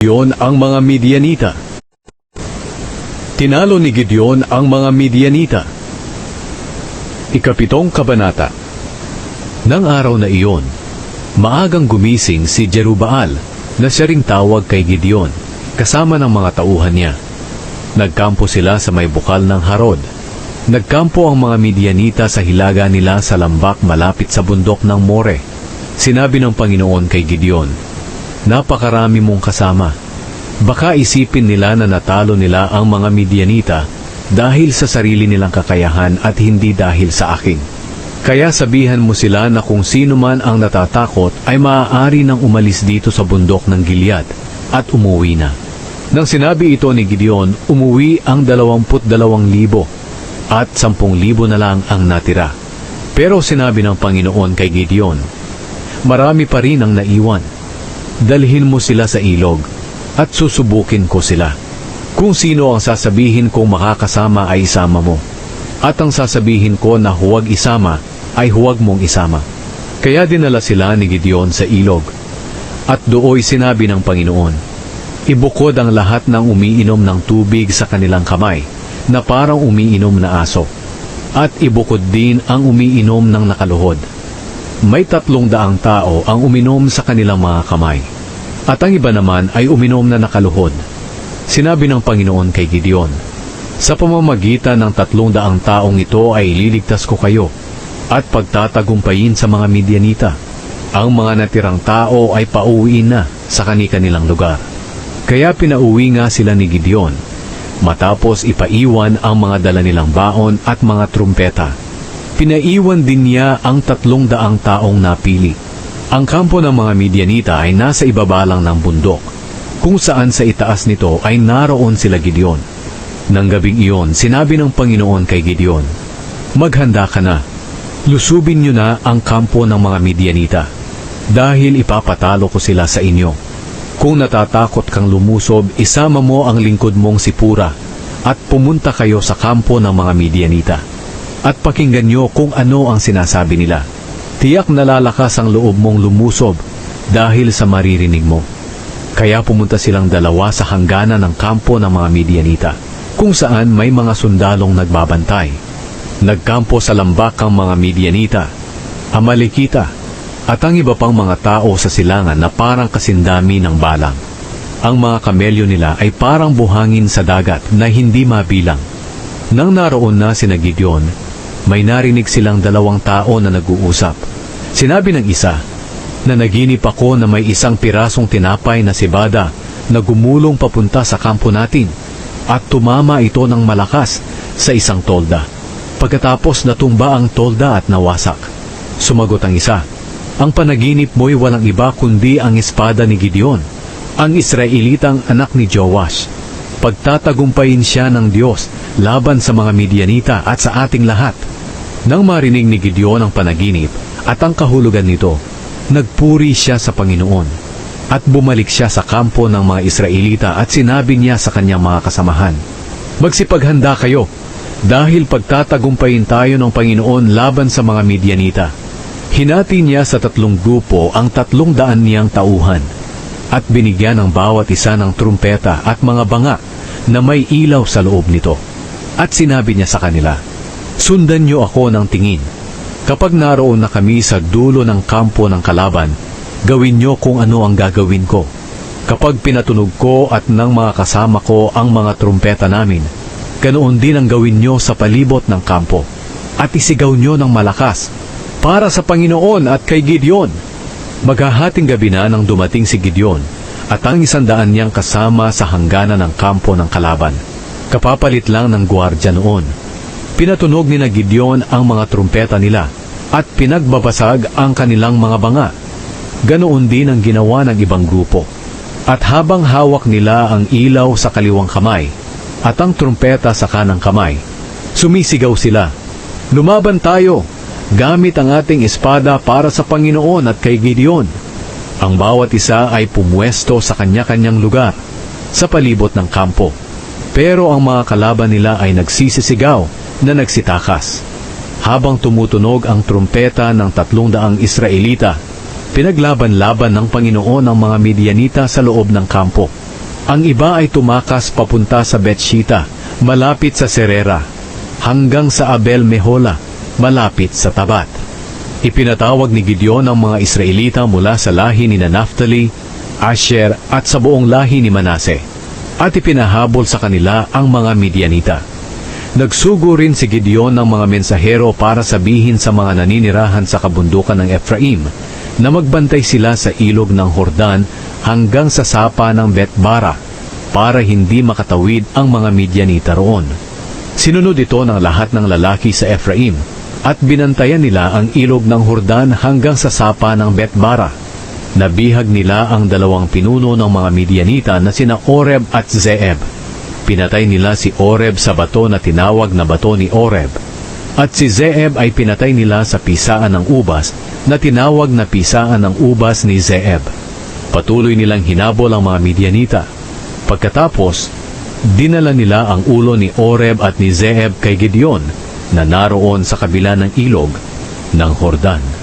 Gideon ang mga Midianita. Tinalo ni Gideon ang mga Midianita. Ikapitong Kabanata Nang araw na iyon, maagang gumising si Jerubaal na siya ring tawag kay Gideon, kasama ng mga tauhan niya. Nagkampo sila sa may bukal ng Harod. Nagkampo ang mga Midianita sa hilaga nila sa lambak malapit sa bundok ng More. Sinabi ng Panginoon kay Gideon, Napakarami mong kasama. Baka isipin nila na natalo nila ang mga Midianita dahil sa sarili nilang kakayahan at hindi dahil sa akin. Kaya sabihan mo sila na kung sino man ang natatakot ay maaari nang umalis dito sa bundok ng Gilead at umuwi na. Nang sinabi ito ni Gideon, umuwi ang dalawamput dalawang libo at sampung libo na lang ang natira. Pero sinabi ng Panginoon kay Gideon, marami pa rin ang naiwan. Dalhin mo sila sa ilog at susubukin ko sila. Kung sino ang sasabihin kong makakasama ay isama mo. At ang sasabihin ko na huwag isama ay huwag mong isama. Kaya dinala sila ni Gideon sa ilog. At dooy sinabi ng Panginoon, Ibukod ang lahat ng umiinom ng tubig sa kanilang kamay na parang umiinom na aso. At ibukod din ang umiinom ng nakaluhod. May tatlong daang tao ang uminom sa kanilang mga kamay. At ang iba naman ay uminom na nakaluhod. Sinabi ng Panginoon kay Gideon, Sa pamamagitan ng tatlong daang taong ito ay liligtas ko kayo at pagtatagumpayin sa mga Midianita. Ang mga natirang tao ay pauwiin na sa kani-kanilang lugar. Kaya pinauwi nga sila ni Gideon, matapos ipaiwan ang mga dala nilang baon at mga trumpeta. Pinaiwan din niya ang tatlong daang taong napili. Ang kampo ng mga Midianita ay nasa ibaba lang ng bundok, kung saan sa itaas nito ay naroon sila Gideon. Nang gabing iyon, sinabi ng Panginoon kay Gideon, Maghanda ka na, lusubin niyo na ang kampo ng mga Midianita, dahil ipapatalo ko sila sa inyo. Kung natatakot kang lumusob, isama mo ang lingkod mong si Pura, at pumunta kayo sa kampo ng mga Midianita. At pakinggan niyo kung ano ang sinasabi nila. Tiyak nalalakas ang loob mong lumusob dahil sa maririnig mo. Kaya pumunta silang dalawa sa hangganan ng kampo ng mga Midianita, kung saan may mga sundalong nagbabantay. Nagkampo sa lambak ang mga Midianita, Amalekita, at ang iba pang mga tao sa silangan na parang kasindami ng balang. Ang mga kamelyo nila ay parang buhangin sa dagat na hindi mabilang. Nang naroon na si Gideon, may narinig silang dalawang tao na nag-uusap. Sinabi ng isa, na naginip ako na may isang pirasong tinapay na sibada na gumulong papunta sa kampo natin at tumama ito ng malakas sa isang tolda. Pagkatapos natumba ang tolda at nawasak. Sumagot ang isa, ang panaginip mo'y walang iba kundi ang espada ni Gideon, ang Israelitang anak ni Joash. Pagtatagumpayin siya ng Diyos laban sa mga Midianita at sa ating lahat. Nang marinig ni Gideon ang panaginip at ang kahulugan nito, nagpuri siya sa Panginoon at bumalik siya sa kampo ng mga Israelita at sinabi niya sa kanyang mga kasamahan, Magsipaghanda kayo dahil pagtatagumpayin tayo ng Panginoon laban sa mga Midianita. Hinati niya sa tatlong grupo ang tatlong daan niyang tauhan at binigyan ng bawat isa ng trumpeta at mga banga na may ilaw sa loob nito. At sinabi niya sa kanila, Sundan niyo ako ng tingin. Kapag naroon na kami sa dulo ng kampo ng kalaban, gawin niyo kung ano ang gagawin ko. Kapag pinatunog ko at ng mga kasama ko ang mga trumpeta namin, ganoon din ang gawin niyo sa palibot ng kampo. At isigaw niyo ng malakas, para sa Panginoon at kay Gideon. Maghahating gabi na nang dumating si Gideon at ang isandaan niyang kasama sa hangganan ng kampo ng kalaban. Kapapalit lang ng gwardya noon. Pinatunog ni Gideon ang mga trumpeta nila at pinagbabasag ang kanilang mga banga. Ganoon din ang ginawa ng ibang grupo. At habang hawak nila ang ilaw sa kaliwang kamay at ang trumpeta sa kanang kamay, sumisigaw sila, Lumaban tayo! gamit ang ating espada para sa Panginoon at kay Gideon. Ang bawat isa ay pumwesto sa kanya-kanyang lugar sa palibot ng kampo. Pero ang mga kalaban nila ay nagsisisigaw na nagsitakas. Habang tumutunog ang trumpeta ng tatlong daang Israelita, pinaglaban-laban ng Panginoon ang mga Midianita sa loob ng kampo. Ang iba ay tumakas papunta sa Betshita, malapit sa Serera, hanggang sa Abel Mehola, malapit sa Tabat. Ipinatawag ni Gideon ang mga Israelita mula sa lahi ni Naphtali, Asher at sa buong lahi ni Manase. At ipinahabol sa kanila ang mga Midianita. Nagsugo rin si Gideon ng mga mensahero para sabihin sa mga naninirahan sa kabundukan ng Ephraim na magbantay sila sa ilog ng Hordan hanggang sa sapa ng Betbara para hindi makatawid ang mga Midianita roon. Sinunod ito ng lahat ng lalaki sa Ephraim at binantayan nila ang ilog ng Hordan hanggang sa sapa ng Betbara. Nabihag nila ang dalawang pinuno ng mga Midianita na sina Oreb at Zeeb. Pinatay nila si Oreb sa bato na tinawag na bato ni Oreb. At si Zeeb ay pinatay nila sa pisaan ng ubas na tinawag na pisaan ng ubas ni Zeeb. Patuloy nilang hinabol ang mga Midianita. Pagkatapos, dinala nila ang ulo ni Oreb at ni Zeeb kay Gideon na naroon sa kabila ng ilog ng Hordan.